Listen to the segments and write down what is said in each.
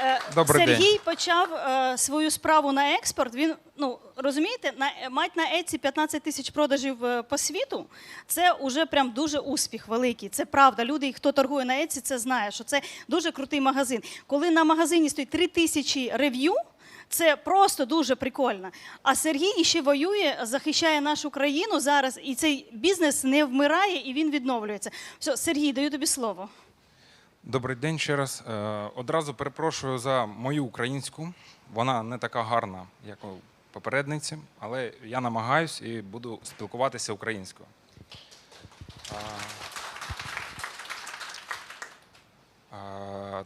Е, Добрий Сергій почав е, свою справу на експорт. Він ну розумієте, на мать на Еці 15 тисяч продажів е, по світу. Це вже прям дуже успіх великий. Це правда. Люди, хто торгує на Еці, це знає, що це дуже крутий магазин. Коли на магазині стоїть 3 тисячі рев'ю. Це просто дуже прикольно. А Сергій іще воює, захищає нашу країну зараз, і цей бізнес не вмирає і він відновлюється. Все, Сергій, даю тобі слово. Добрий день ще раз. Е, Одразу перепрошую за мою українську. Вона не така гарна, як у попередниці, але я намагаюсь і буду спілкуватися українською.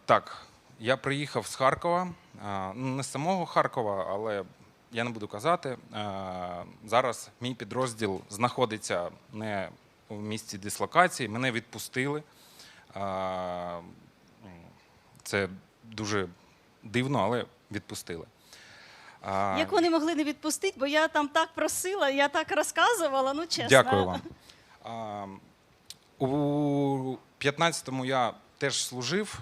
Так, я приїхав з Харкова. Не з самого Харкова, але я не буду казати. Зараз мій підрозділ знаходиться не у місці дислокації. Мене відпустили. Це дуже дивно, але відпустили. Як вони могли не відпустити, бо я там так просила, я так розказувала, ну чесно. Дякую вам. У 15-му я теж служив.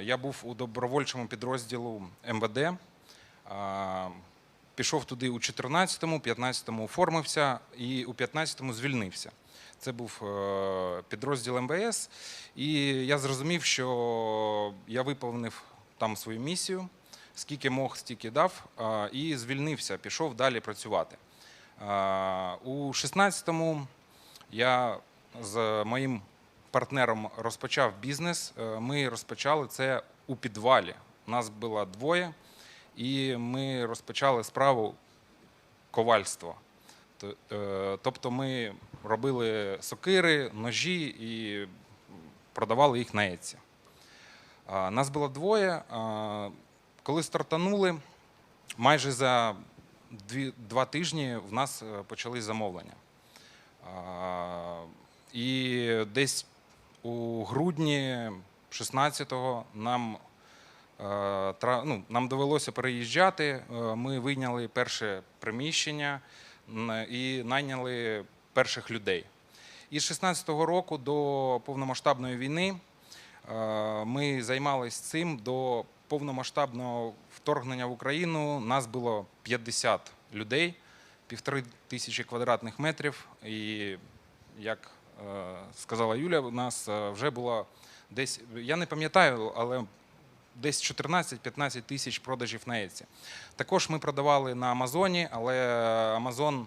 Я був у добровольчому підрозділу МВД. Пішов туди у 14-му, 15-му оформився і у 15-му звільнився. Це був е, підрозділ МВС, і я зрозумів, що я виповнив там свою місію, скільки мог, стільки дав, і звільнився, пішов далі працювати. У 16-му я з моїм партнером розпочав бізнес. Е, Ми розпочали це у підвалі. Нас було двоє, і ми розпочали справу ковальства. Е, Тобто ми робили сокири, ножі і продавали їх на Еці. Нас було двоє. Коли стартанули, майже за два тижні в нас е, почались замовлення. І десь у грудні 16-го нам, е, ну, нам довелося переїжджати. Ми вийняли перше приміщення і найняли перших людей. І з 16-го року до повномасштабної війни е, ми займалися цим до повномасштабного вторгнення в Україну. Нас було 50 людей, півтори тисячі квадратних метрів. І як е, сказала Юля, у нас е, вже було десь, я не пам'ятаю, але десь 14-15 тисяч продажів на Еці. Також ми продавали на Амазоні, але Амазон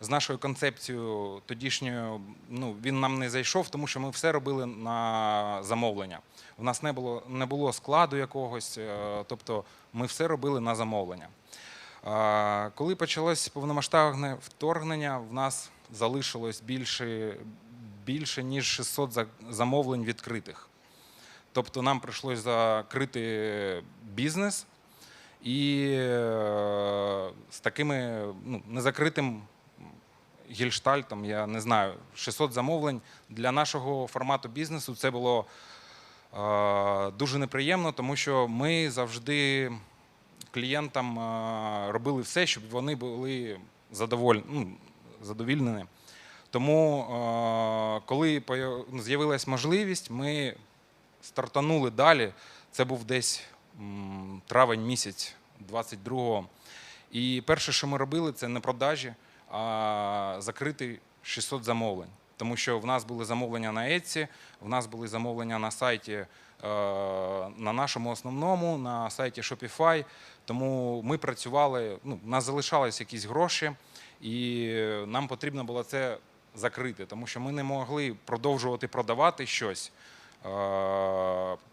з нашою концепцією тодішньою, ну, він нам не зайшов, тому що ми все робили на замовлення. У нас не було, не було складу якогось, е, тобто ми все робили на замовлення. Коли почалось повномасштабне вторгнення, в нас залишилось більше, більше ніж 600 замовлень відкритих. Тобто нам прийшлось закрити бізнес і е, з такими ну, незакритим гельштальтом, я не знаю, 600 замовлень для нашого формату бізнесу це було е, дуже неприємно, тому що ми завжди клієнтам е, робили все, щоб вони були задоволені, ну, задовільнені. Тому, коли з'явилась можливість, ми стартанули далі. Це був десь травень місяць 22-го. І перше, що ми робили, це не продажі, а закрити 600 замовлень. Тому що в нас були замовлення на Etsy, в нас були замовлення на сайті, е, на нашому основному, на сайті Shopify. Тому ми працювали, ну, нас залишались якісь гроші, і нам потрібно було це закрити, тому що ми не могли продовжувати продавати щось,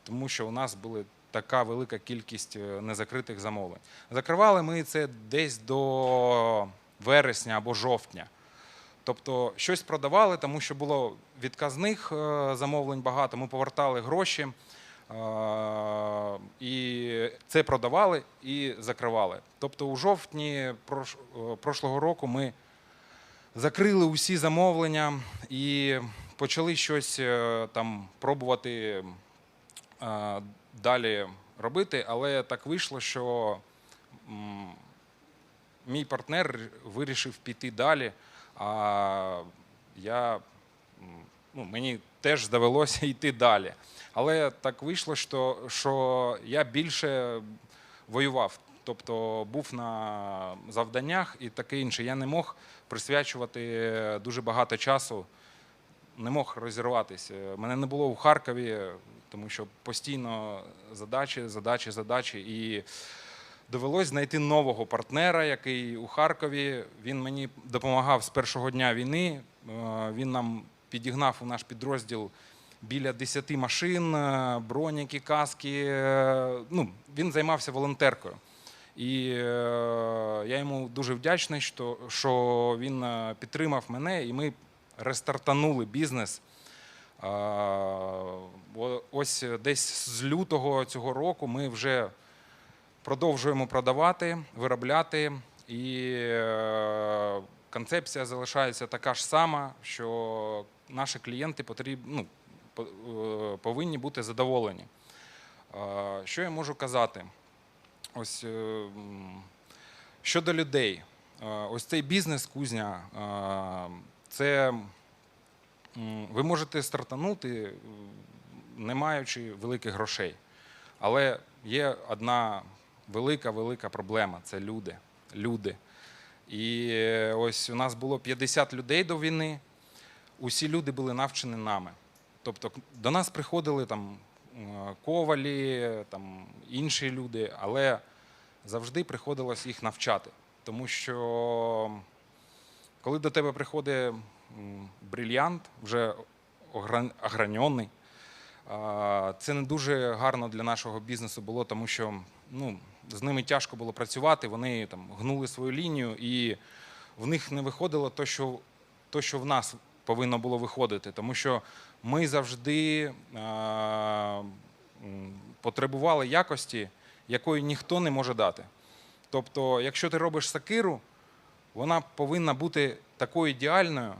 тому що у нас була така велика кількість е, незакритих замовлень. Закривали ми це десь до вересня або жовтня. Тобто щось продавали, тому що було відказних е, замовлень багато, ми повертали гроші. е, І це продавали і закривали. Тобто, у жовтні прош- е, прошлого року ми закрили усі замовлення і почали щось е, там пробувати е, далі робити, але так вийшло, що мій партнер вирішив піти далі, а я ну, мені теж. довелося йти далі. Але так вийшло, що, що я більше воював, тобто був на завданнях і таке інше. Я не мог присвячувати дуже багато часу, не мог розірватися. Мене не було в Харкові, тому що постійно задачі, задачі, задачі. І довелось знайти нового партнера, який у Харкові. Він мені допомагав з першого дня війни. Е, Він нам підігнав у наш підрозділ біля 10 машин, е, броніки, каски. е, Ну, він займався волонтеркою. І е, я йому дуже вдячний, що, що він підтримав мене, і ми рестартанули бізнес. Ось десь з лютого цього року ми вже продовжуємо продавати, виробляти, і е, концепція залишається така ж сама, що наші клієнти потріб, ну, е, повинні бути задоволені. Що я можу казати? Ось е, щодо людей, ось цей бізнес кузня, це ви можете стартанути, не маючи великих грошей. Але є одна велика, велика проблема це люди. люди. І е, ось у нас було 50 людей до війни. Усі люди були навчені нами. Тобто до нас приходили там е, ковалі, там інші люди, але завжди приходилось їх навчати. Тому що коли до тебе приходить брильянт, вже огран- ограньоний, Це не дуже гарно для нашого бізнесу було, тому що ну, з ними тяжко було працювати. Вони там гнули свою лінію, і в них не виходило то, що, то, що в нас повинно було виходити. Тому що ми завжди а, потребували якості, якої ніхто не може дати. Тобто, якщо ти робиш сакиру, вона повинна бути такою ідеальною,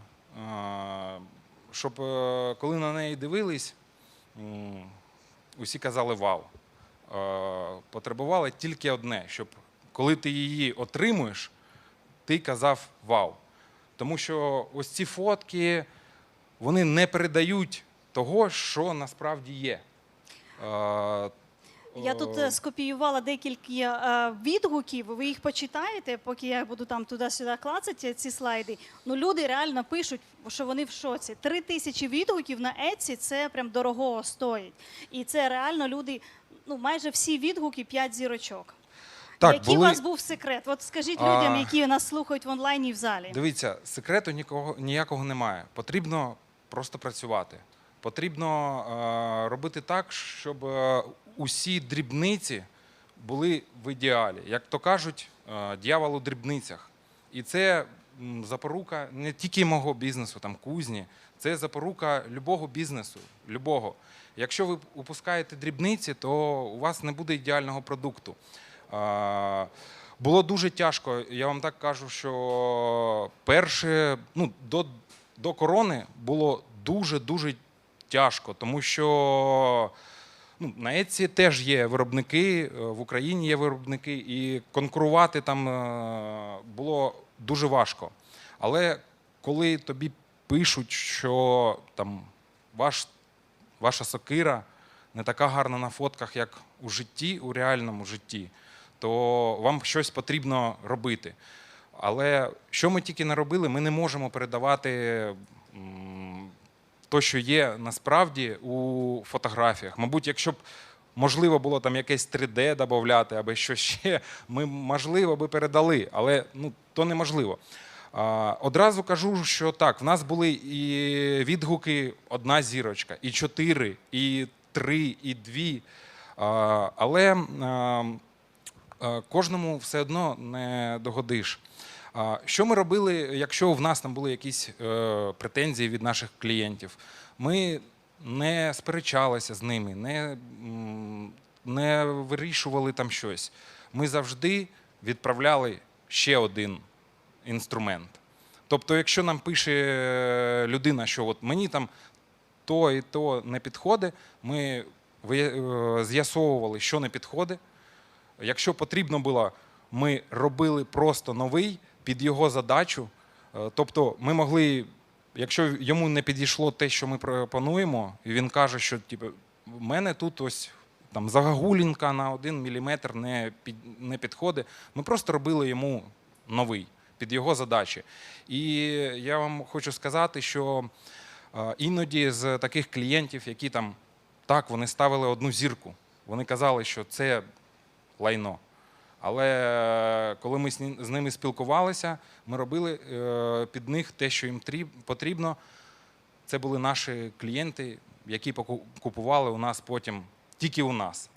щоб е, коли на неї дивились, усі казали вау. Е, Потребували тільки одне, щоб коли ти її отримуєш, ти казав вау. Тому що ось ці фотки вони не передають того, що насправді є. Я тут е, скопіювала декілька е, відгуків. Ви їх почитаєте, поки я буду там туди-сюди клацати ці слайди. Ну люди реально пишуть, що вони в шоці. Три тисячі відгуків на Еці це прям дорогого стоїть. І це реально люди. Ну, майже всі відгуки 5 зірочок. Так, Який були- у вас був секрет? От скажіть А. людям, які нас слухають в онлайні і в залі. Дивіться, секрету нікого, ніякого немає. Потрібно просто працювати. Потрібно е, робити так, щоб е, усі дрібниці були в ідеалі. Як то кажуть, е, дьявол у дрібницях. І це запорука не тільки мого бізнесу, там кузні, це запорука любого бізнесу. Любого. Якщо ви упускаєте дрібниці, то у вас не буде ідеального продукту. Було дуже тяжко. Я вам так кажу, що перше, ну, до, до корони було дуже-дуже тяжко, тому що ну, на Etsy теж є виробники, е, в Україні є виробники, і конкурувати там е, було дуже важко. Але коли тобі пишуть, що там ваш, ваша сокира не така гарна на фотках, як у житті, у реальному житті, то вам щось потрібно робити. Але що ми тільки не робили, ми не можемо передавати то, що є насправді у фотографіях. Мабуть, якщо б можливо було там якесь 3D додати або що ще, ми можливо би передали, але ну, то неможливо. Одразу кажу, що так, в нас були і відгуки одна зірочка, і чотири, і три, і дві. Але кожному все одно не догодиш. Що ми робили, якщо в нас там були якісь е, претензії від наших клієнтів? Ми не сперечалися з ними, не, не вирішували там щось. Ми завжди відправляли ще один інструмент. Тобто, якщо нам пише е, людина, що от мені там то і то не підходить, ми е, з'ясовували, що не підходить. Якщо потрібно було, ми робили просто новий під його задачу. Е, Тобто ми могли якщо йому не підійшло те, що ми пропонуємо, і він каже, що типу, в мене тут ось там загагулінка на один міліметр не, під, не підходить. Ми просто робили йому новий під його задачі. І я вам хочу сказати, що е, іноді з таких клієнтів, які там так, вони ставили одну зірку, вони казали, що це лайно. Але е, коли ми з ними спілкувалися, ми робили е, під них те, що їм тріб- потрібно. Це були наші клієнти, які купували у нас потім тільки у нас.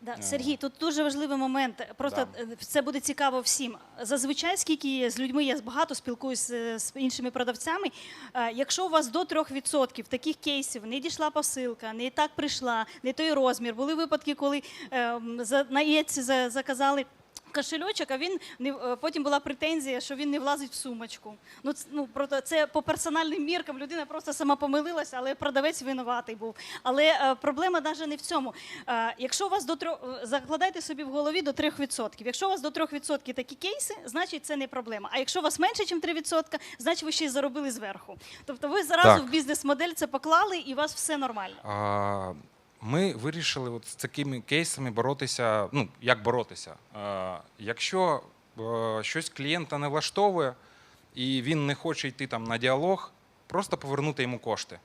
Да, Сергій, тут дуже важливий момент. Просто Да. е, це буде цікаво всім. Зазвичай, скільки з людьми я багато спілкуюся з іншими продавцями. е, Якщо у вас до 3% таких кейсів не дійшла посилка, не так прийшла, не той розмір. Були випадки, коли е, м, за- на Etsy за- заказали. Кошельочок, а він не е, потім була претензія, що він не влазить в сумочку. Ну ц- ну просто це по персональним міркам. Людина просто сама помилилася, але продавець винуватий був. Але е, проблема навіть не в цьому. Е, якщо у вас до трьох е, закладайте собі в голові до 3%. Якщо у вас до 3% такі кейси, значить це не проблема. А якщо у вас менше, ніж 3%, значить ви ще й заробили зверху. Тобто ви зразу Так. в бізнес-модель це поклали, і у вас все нормально. А, Ми вирішили от з такими кейсами боротися. Ну, як боротися? А, Якщо е, щось клієнта не влаштовує і він не хоче йти там на діалог, просто повернути йому кошти.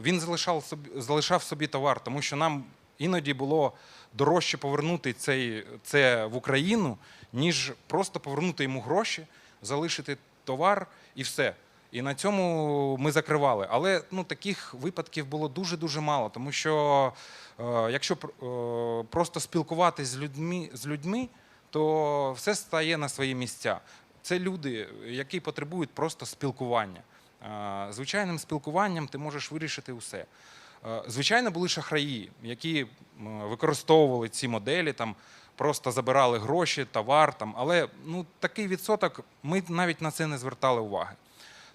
Він залишав собі, залишав собі товар, тому що нам іноді було дорожче повернути цей, це в Україну, ніж просто повернути йому гроші, залишити товар і все. І на цьому ми закривали. Але ну, таких випадків було дуже-дуже мало, тому що е, якщо е, просто спілкуватись з людьми, з людьми, то все стає на свої місця. Це люди, які потребують просто спілкування. Е, Звичайним спілкуванням ти можеш вирішити усе. Звичайно, були шахраї, які використовували ці моделі, там просто забирали гроші, товар. Там, але ну, такий відсоток ми навіть на це не звертали уваги.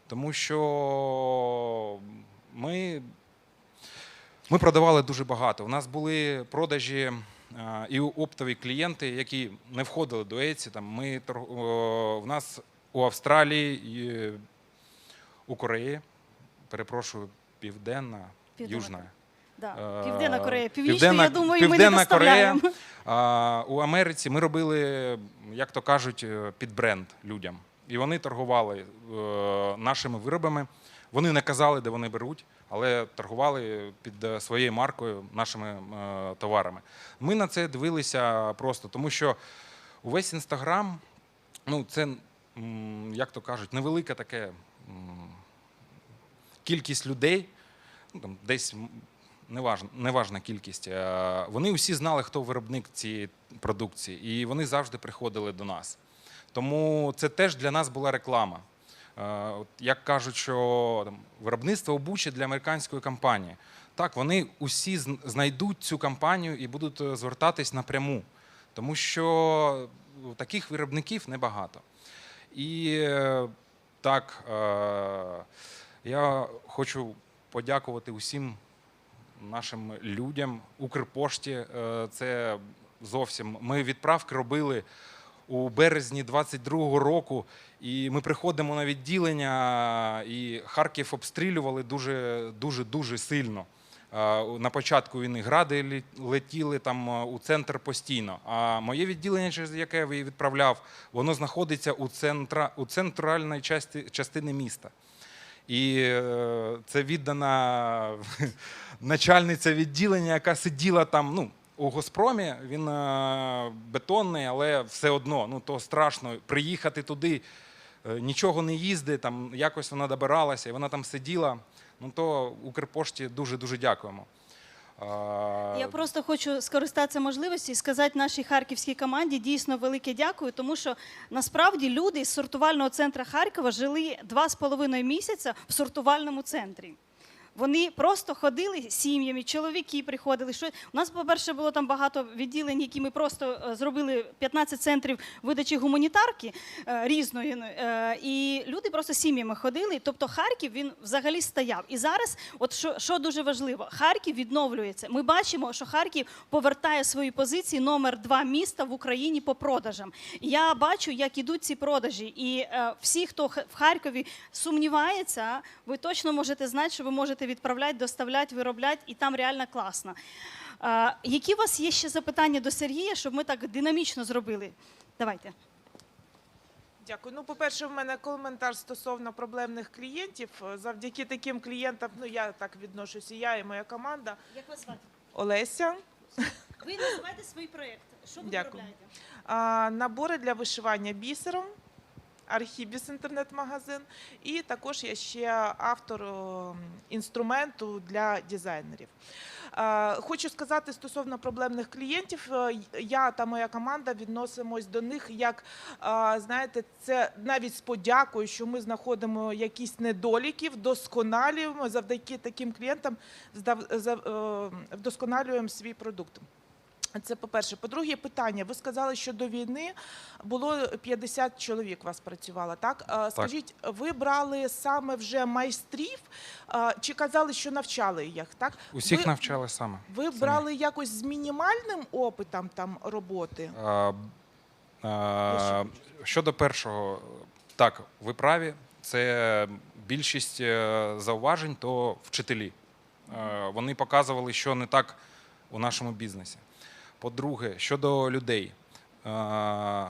Тому що ми, ми продавали дуже багато. У нас були продажі е, і оптові клієнти, які не входили до Etsy. Там ми в нас у Австралії, у Кореї, перепрошую, південна, Південна южна. Да. Е, Південна Корея, північна, Південна- я думаю, ми не Південна Корея. у Америці ми робили, як то кажуть, е, під бренд людям. І вони торгували е, нашими виробами. Вони не казали, де вони беруть, але торгували під е, своєю маркою нашими е, товарами. Ми на це дивилися просто, тому що увесь інстаграм, ну це, як то кажуть, невелика таке кількість людей, ну, там, десь неважна, неважна кількість. Вони усі знали, хто виробник цієї продукції, і вони завжди приходили до нас. Тому це теж для нас була реклама. Е, Як кажуть, що виробництво обучить для американської компанії. Так, вони усі знайдуть цю компанію і будуть е, звертатись напряму, тому що таких виробників небагато. І е, так, я хочу подякувати усім нашим людям, Укрпошті. Це зовсім ми відправки робили у березні 22-го року, і ми приходимо на відділення, і Харків обстрілювали дуже дуже дуже сильно. На початку війни гради летіли там у центр постійно. А моє відділення, через яке я відправляв, воно знаходиться у центра у центральній часті частини міста. І е, це віддана начальниця відділення, яка сиділа там. Ну, у Госпромі він е, бетонний, але все одно ну, то страшно приїхати туди, е, нічого не їздить, там якось вона добиралася, і вона там сиділа. Ну то Укрпошті дуже-дуже дякуємо. Е, Я просто хочу скористатися можливості і сказати нашій харківській команді дійсно велике дякую, тому що насправді люди з сортувального центру Харкова жили два з половиною місяця в сортувальному центрі. Вони просто ходили сім'ями, чоловіки приходили. Що у нас, по-перше, було там багато відділень, які ми просто е, зробили 15 центрів видачі гуманітарки е, різної. е, І люди просто сім'ями ходили. Тобто Харків він взагалі стояв. І зараз, от що, що дуже важливо, Харків відновлюється. Ми бачимо, що Харків повертає свої позиції номер два міста в Україні по продажам. Я бачу, як ідуть ці продажі, і всі, хто в Харкові сумнівається, ви точно можете знати, що ви можете відправляти, доставляти, виробляти, і там реально класно. Які у вас є ще запитання до Сергія, щоб ми так динамічно зробили? Давайте. Дякую. Ну, по-перше, в мене коментар стосовно проблемних клієнтів. Завдяки таким клієнтам, ну я так відношуся, я і моя команда. Як вас звати? Олеся. Ви називаєте свій проєкт. Що ви Дякую. виробляєте? А, набори для вишивання бісером. Архібіс інтернет-магазин. І також я ще автор інструменту для дизайнерів. Е, Хочу сказати стосовно проблемних клієнтів, е, я та моя команда відносимось до них як е, знаєте, це навіть з подякою, що ми знаходимо якісь недоліки, вдосконалюємо завдяки таким клієнтам, здав- е, вдосконалюємо свій продукт. Це по-перше. По-друге, питання. Ви сказали, що до війни було 50 чоловік у вас працювало, так? Е, Скажіть, ви брали саме вже майстрів, е, чи казали, що навчали їх, так? Усіх ви, навчали саме. Ви самі. брали якось з мінімальним опитом там роботи? А, а, щодо першого, так, ви праві. Це більшість е, зауважень то вчителі. Е, Вони показували, що не так у нашому бізнесі. По-друге, щодо людей, е,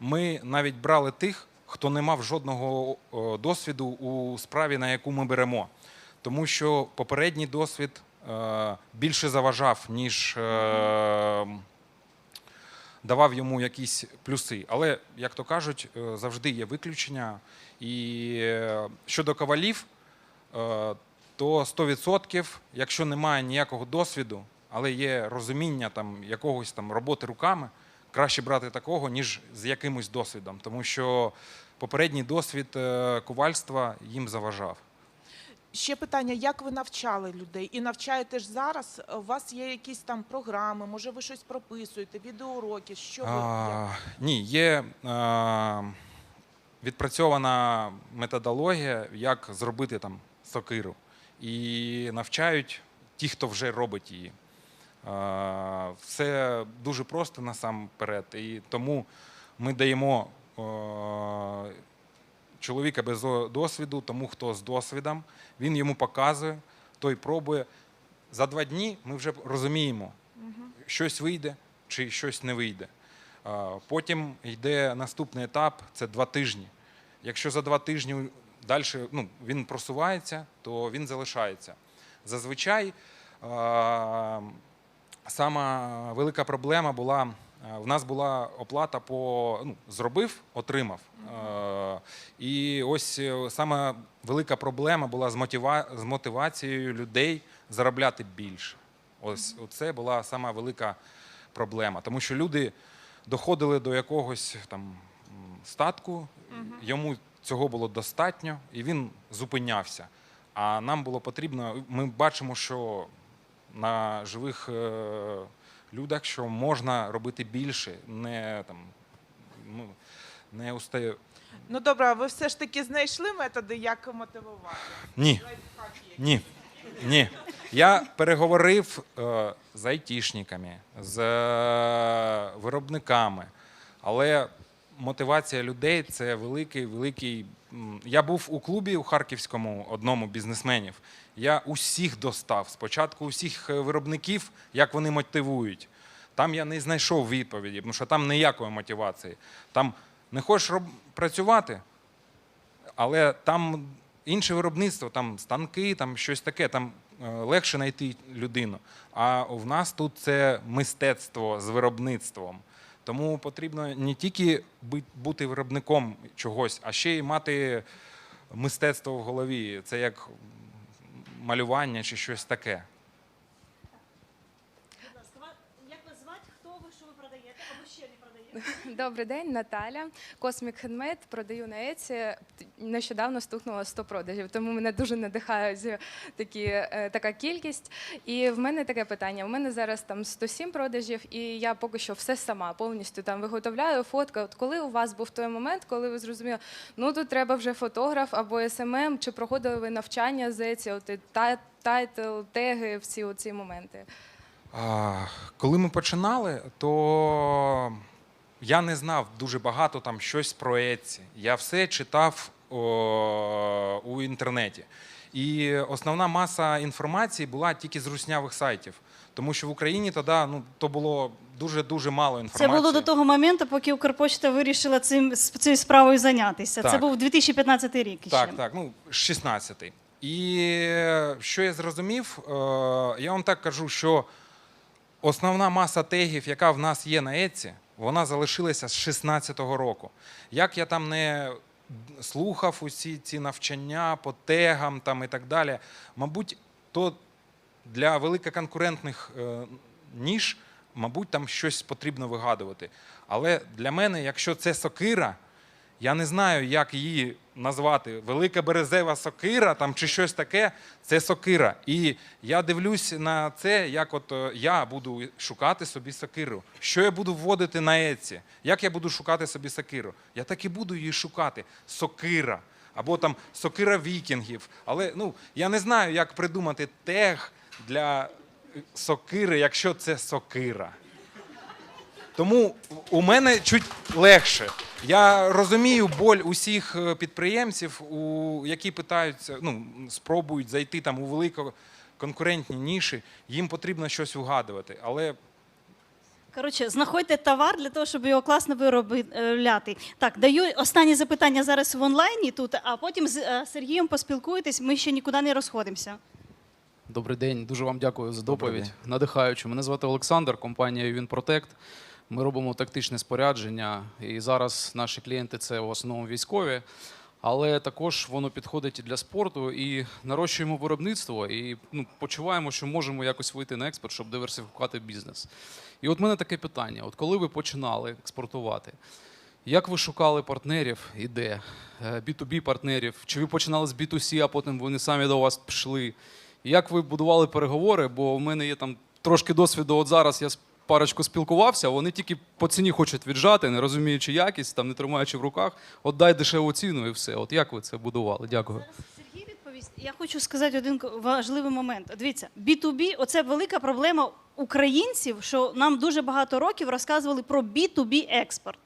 ми навіть брали тих, хто не мав жодного досвіду у справі, на яку ми беремо. Тому що попередній досвід е, більше заважав, ніж е, давав йому якісь плюси. Але, як то кажуть, е, завжди є виключення. І е, щодо ковалів, е, то 100%, якщо немає ніякого досвіду, але є розуміння там, якогось там роботи руками, краще брати такого, ніж з якимось досвідом. Тому що попередній досвід е, ковальства їм заважав. Ще питання: як ви навчали людей? І навчаєте ж зараз? У вас є якісь там програми, може ви щось прописуєте, відеоуроки? Що ви? А, ні, є е, відпрацьована методологія, як зробити там сокиру. І навчають ті, хто вже робить її. Все дуже просто насамперед. І тому ми даємо чоловіка без досвіду, тому хто з досвідом, він йому показує, той пробує. За два дні ми вже розуміємо, щось вийде чи щось не вийде. Потім йде наступний етап це два тижні. Якщо за два тижні далі ну, він просувається, то він залишається. Зазвичай сама велика проблема була. В нас була оплата по ну, зробив, отримав. Е, І ось е, сама велика проблема була з, мотива... з мотивацією людей заробляти більше. Ось це була сама велика проблема. Тому що люди доходили до якогось там статку, йому цього було достатньо, і він зупинявся. А нам було потрібно, ми бачимо, що на живих е, людях, що можна робити більше, не там. Ну, не устає. Ну добре, а ви все ж таки знайшли методи, як мотивувати? Ні. Ні. Ні. Я переговорив е, з айтішниками, з е, виробниками, але мотивація людей це великий, великий. Я був у клубі у Харківському одному бізнесменів. Я усіх достав. Спочатку усіх е, виробників, як вони мотивують. Там я не знайшов відповіді, тому що там ніякої мотивації. Там не хочеш роб- працювати, але там інше виробництво, там станки, там щось таке, там е, легше знайти людину. А в нас тут це мистецтво з виробництвом. Тому потрібно не тільки бу- бути виробником чогось, а ще й мати мистецтво в голові. Це як малювання чи щось таке. Будь ласка, ва- як вас звати? Хто ви що ви продаєте, або ще не продаєте. Добрий день, Наталя. Cosmic Handmade продаю на Еці. Нещодавно стукнуло 100 продажів, тому мене дуже надихає такі, е, така кількість. І в мене таке питання: у мене зараз там 107 продажів, і я поки що все сама повністю там виготовляю, фотка. От коли у вас був той момент, коли ви зрозуміли, ну тут треба вже фотограф або СММ, чи проходили ви навчання з Еці, от та- тайтл, теги, всі оці моменти? А, коли ми починали, то я не знав дуже багато там щось про Etsy. Я все читав о, у інтернеті. І основна маса інформації була тільки з руснявих сайтів. Тому що в Україні тоді ну, то було дуже-дуже мало інформації. Це було до того моменту, поки Укрпочта вирішила цим цією справою зайнятися. Це був 2015 рік. Ще. Так, так, ну 16-й. І е, що я зрозумів, е, я вам так кажу, що основна маса тегів, яка в нас є на Еці, вона залишилася з 16-го року. Як я там не слухав усі ці навчання по тегам там і так далі, мабуть, то для великоконкурентних е, ніж, мабуть, там щось потрібно вигадувати. Але для мене, якщо це сокира, я не знаю, як її назвати. Велика березева сокира там чи щось таке. Це сокира. І я дивлюсь на це, як от е, я буду шукати собі сокиру. Що я буду вводити на Еці? Як я буду шукати собі сокиру? Я так і буду її шукати. Сокира. Або там сокира вікінгів. Але ну, я не знаю, як придумати тег для е, сокири, якщо це сокира. Тому у мене чуть легше. Я розумію боль усіх е, підприємців, у, які питаються, ну, спробують зайти там у великоконкурентні ніші. Їм потрібно щось вгадувати. Але Коротше, знаходьте товар для того, щоб його класно виробляти. Так, даю останнє запитання зараз в онлайні тут, а потім з е, Сергієм поспілкуєтесь. Ми ще нікуди не розходимося. Добрий день, дуже вам дякую за доповідь. день. Надихаюче. Мене звати Олександр, компанія WinProtect. Ми робимо тактичне спорядження, і зараз наші клієнти це в основному військові, але також воно підходить і для спорту, і нарощуємо виробництво, і ну, почуваємо, що можемо якось вийти на експорт, щоб диверсифікувати бізнес. І от мене таке питання: от коли ви починали експортувати, як ви шукали партнерів і де? Е, B2B партнерів? Чи ви починали з B2C, а потім вони самі до вас пішли? Як ви будували переговори? Бо в мене є там трошки досвіду. От зараз я парочку спілкувався, вони тільки по ціні хочуть віджати, не розуміючи якість, там не тримаючи в руках. От дай дешеву ціну і все. От як ви це будували? Дякую. Сергій відповість. Я хочу сказати один важливий момент. Дивіться, B2B – оце велика проблема українців, що нам дуже багато років розказували про B2B експорт.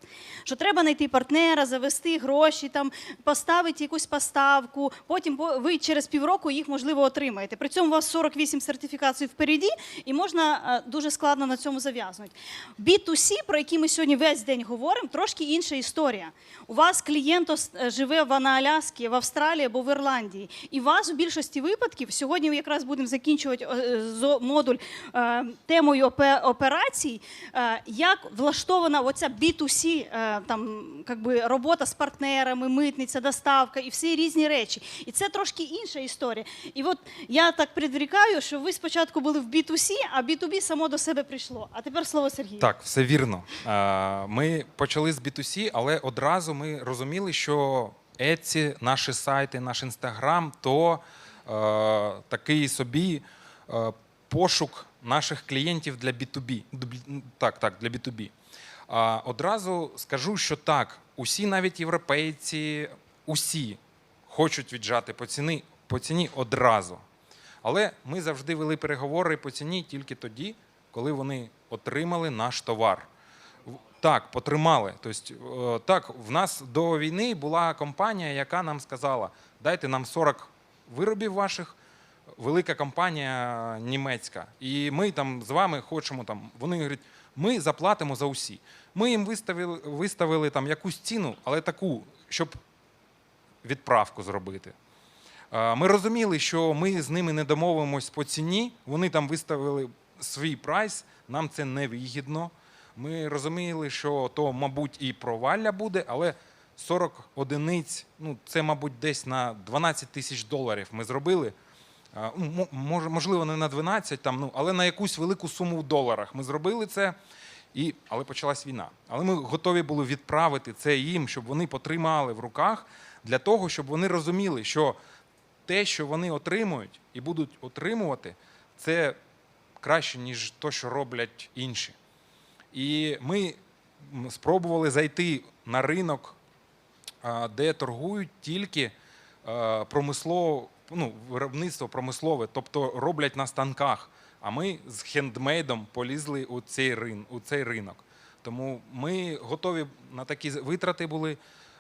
Що треба знайти партнера, завести гроші, там поставити якусь поставку. Потім по- ви через півроку їх можливо отримаєте. При цьому у вас 48 сертифікацій впереді, і можна е, дуже складно на цьому зав'язнути. B2C, про який ми сьогодні весь день говоримо, трошки інша історія. У вас клієнт е, живе в- Аляскі, в Австралії або в Ірландії. І вас у більшості випадків сьогодні ми якраз будемо закінчувати е, модуль темою операцій, е, як влаштована оця B2C е, там, как би, робота з партнерами, митниця, доставка і всі різні речі. І це трошки інша історія. І от я так предрікаю, що ви спочатку були в B2C, а B2B само до себе прийшло. А тепер слово Сергію. Так, все вірно. Е, Ми почали з B2C, але одразу ми розуміли, що Etsy, наші сайти, наш інстаграм то такий собі пошук наших клієнтів для B2B. Так, так, для B2B. Одразу скажу, що так, усі навіть європейці, усі хочуть віджати по ціні, по ціні одразу. Але ми завжди вели переговори по ціні тільки тоді, коли вони отримали наш товар. Так, потримали. Тобто, так, в нас до війни була компанія, яка нам сказала: дайте нам 40 виробів ваших, велика компанія німецька. І ми там з вами хочемо там. Вони говорять, ми заплатимо за усі. Ми їм виставили, виставили там якусь ціну, але таку, щоб відправку зробити. Ми розуміли, що ми з ними не домовимось по ціні. Вони там виставили свій прайс, нам це не вигідно. Ми розуміли, що то, мабуть, і провалля буде, але 40 одиниць, ну це, мабуть, десь на 12 тисяч доларів ми зробили. Ну, мо- мож- Можливо, не на 12, там, ну, але на якусь велику суму в доларах. Ми зробили це. І, але почалась війна. Але ми готові були відправити це їм, щоб вони потримали в руках для того, щоб вони розуміли, що те, що вони отримують і будуть отримувати, це краще, ніж то, що роблять інші. І ми спробували зайти на ринок, де торгують тільки промислово, ну, виробництво промислове, тобто роблять на станках. А ми з хендмейдом полізли у цей, рин, у цей ринок. Тому ми готові на такі витрати були,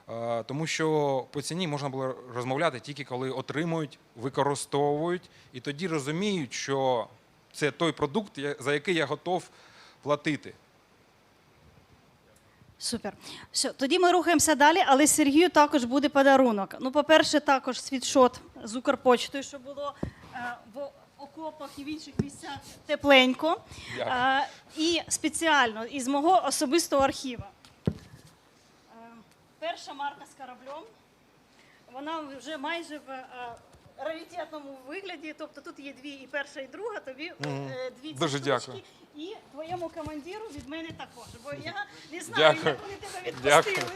е, тому що по ціні можна було розмовляти тільки коли отримують, використовують, і тоді розуміють, що це той продукт, за який я готов платити. Супер. Все, тоді ми рухаємося далі, але Сергію також буде подарунок. Ну, по-перше, також світшот з Укрпочтою, щоб було е, в окопах і в інших місцях тепленько. Е, і спеціально із мого особистого архіву. Е, перша марка з кораблем. Вона вже майже в е, раритетному вигляді. Тобто тут є дві, і перша, і друга. Тобі е, дві ці Дуже штучки. дякую. І твоєму командиру від мене також. Бо я не знаю, Дякую. як вони тебе відпустили. Дякую.